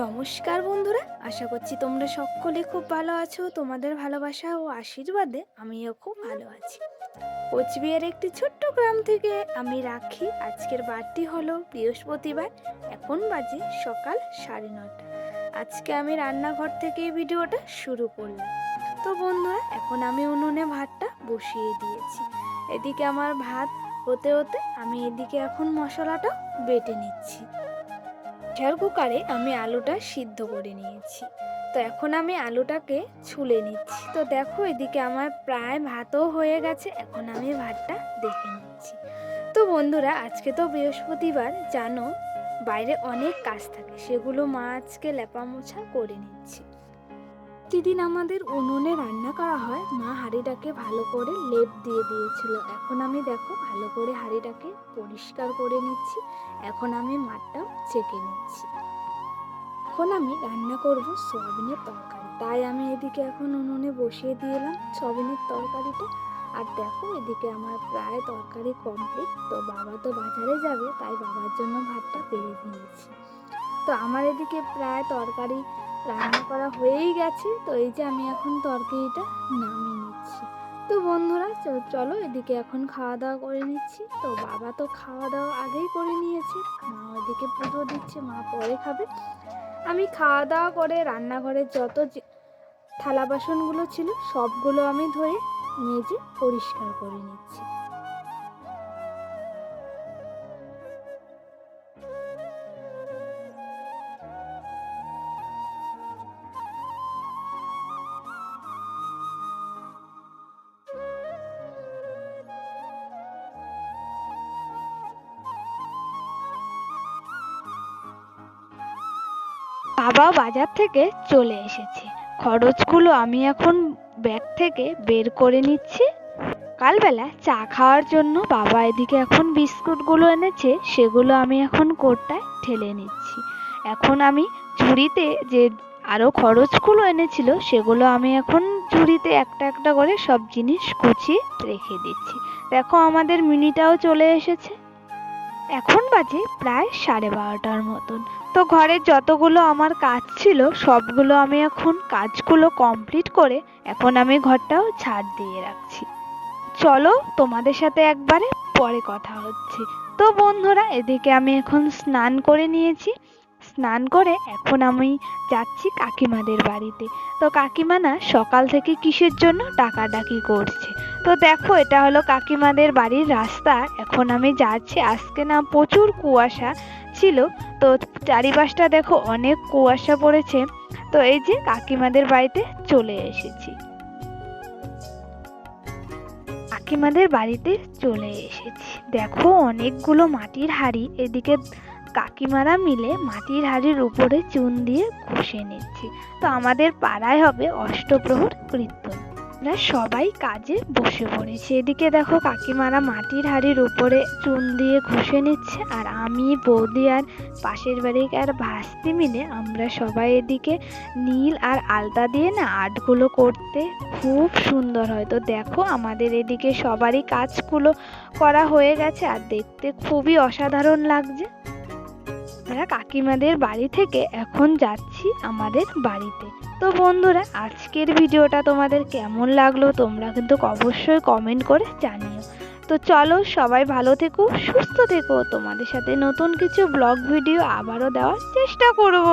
নমস্কার বন্ধুরা, আশা করছি তোমরা সকলে খুব ভালো আছো। তোমাদের ভালোবাসা ও আশীর্বাদে আমিও খুব ভালো আছি। কোচবিহার একটি ছোট্ট গ্রাম থেকে আমি রাখি। আজকের বারটি হলো বৃহস্পতিবার, এখন বাজে সকাল সাড়ে নটা আজকে আমি রান্নাঘর থেকে ভিডিওটা শুরু করলাম। তো বন্ধুরা, এখন আমি উনুনে ভাতটা বসিয়ে দিয়েছি। এদিকে আমার ভাত হতে হতে আমি এদিকে এখন মশলাটা বেটে নিচ্ছি। প্রেশার কুকারে আমি আলুটা সিদ্ধ করে নিয়েছি। তো এখন আমি আলুটাকে ছুলে নিচ্ছি। তো দেখো এদিকে আমার প্রায় ভাতও হয়ে গেছে, এখন আমি ভাতটা দেখে নিচ্ছি। তো বন্ধুরা, আজকে তো বৃহস্পতিবার, জানো? বাইরে অনেক কাজ থাকে, সেগুলো মা আজকে লেপা মোছা করে নিচ্ছি। প্রতিদিন আমাদের উনুনে রান্না করা হয়। মা হাঁড়িটাকে ভালো করে লেপ দিয়ে দিয়েছিল। এখন আমি দেখো, ভালো করে হাঁড়িটাকে পরিষ্কার করে নিচ্ছি। এখন আমি মাঠটাও চেকে নিচ্ছি। এখন আমি রান্না করব সয়াবিনের তরকারি। তাই আমি এদিকে এখন উনুনে বসিয়ে দিলাম সয়াবিনের তরকারিটা। আর দেখো, এদিকে আমার প্রায় তরকারি কমপ্লিট তো বাবা তো বাজারে যাবে, তাই বাবার জন্য ভাতটা পেরে দিয়েছি তো আমার এদিকে প্রায় তরকারি রান্না করা হয়েই গেছে, তো এই যে আমি এখন তরকারিটা নামিয়ে নিচ্ছি। তো বন্ধুরা চলো এদিকে এখন খাওয়া দাওয়া করে নিচ্ছি। তো বাবা তো খাওয়া দাওয়া আগেই করে নিয়েছে, মা ওদিকে পুজো দিচ্ছে, মা পরে খাবে। আমি খাওয়া দাওয়া করে রান্নাঘরের যত থালা বাসনগুলো ছিল, সবগুলো আমি ধরে মেজে পরিষ্কার করে নিচ্ছি। বাবা বাজার থেকে চলে এসেছে। খরচগুলো আমি এখন ব্যাগ থেকে বের করে নিচ্ছি। কালবেলা চা খাওয়ার জন্য বাবা এদিকে এখন বিস্কুটগুলো এনেছে, সেগুলো আমি এখন কোটটায় ঠেলে নিচ্ছি। এখন আমি ঝুড়িতে যে আরও খরচগুলো এনেছিল, সেগুলো আমি এখন ঝুড়িতে একটা একটা করে সব জিনিস গুছিয়ে রেখে দিচ্ছি। দেখো আমাদের মিনিটাও চলে এসেছে। এখন বাজে প্রায় সাড়ে বারোটার মতন। তো ঘরের যতগুলো আমার কাজ ছিল, সবগুলো আমি এখন কাজগুলো কমপ্লিট করে এখন আমি ঘরটাও ছাড় দিয়ে রাখছি। চলো তোমাদের সাথে একবারে পরে কথা হচ্ছে। তো বন্ধুরা, এদিকে আমি এখন স্নান করে নিয়েছি। স্নান করে এখন আমি যাচ্ছি কাকিমাদের বাড়িতে। তো কাকিমা না সকাল থেকে কিসের জন্য ডাকাডাকি করছে? তো দেখো, এটা হলো কাকিমাদের বাড়ির রাস্তা। এখন আমি যাচ্ছি। আজকে না প্রচুর কুয়াশা ছিল। তো চারিপাশটা দেখো অনেক কুয়াশা পড়েছে। তো এই যে কাকিমাদের বাড়িতে চলে এসেছি। কাকিমাদের বাড়িতে চলে এসেছি। দেখো অনেকগুলো মাটির হাঁড়ি। এদিকে কাকিমারা মিলে মাটির হাঁড়ির উপরে চুন দিয়ে ঘষে নিচ্ছি। তো আমাদের পাড়ায় হবে অষ্টপ্রহর কীর্তন। আমরা সবাই কাজে বসে পড়েছি। এদিকে দেখো কাকিমারা মাটির হাড়ির উপরে চুন দিয়ে ঘষে নিচ্ছে আর আমি, বৌদি আর পাশের বাড়ির ভাস্তি মিলে আমরা সবাই এদিকে নীল আর আলতা দিয়ে না আর্টগুলো করতে খুব সুন্দর হয়। তো দেখো আমাদের এদিকে সবারই কাজগুলো করা হয়ে গেছে আর দেখতে খুবই অসাধারণ লাগছে। আমরা কাকিমাদের বাড়ি থেকে এখন যাচ্ছি আমাদের বাড়িতে। তো বন্ধুরা, আজকের ভিডিওটা তোমাদের কেমন লাগল তোমরা কিন্তু অবশ্যই কমেন্ট করে জানিও। তো চলো সবাই ভালো থেকো, সুস্থ থেকো। তোমাদের সাথে নতুন কিছু ব্লগ ভিডিও আবারও দেওয়ার চেষ্টা করব।